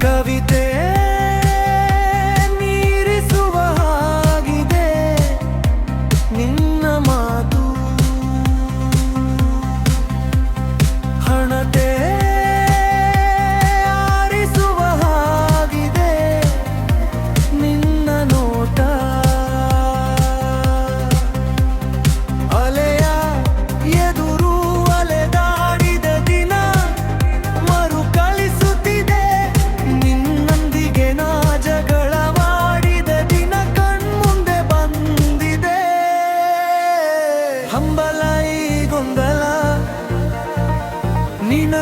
ಕವಿತೆಯ ಹಂಬಲ ಈ ಗೊಂದಲ ನೀನ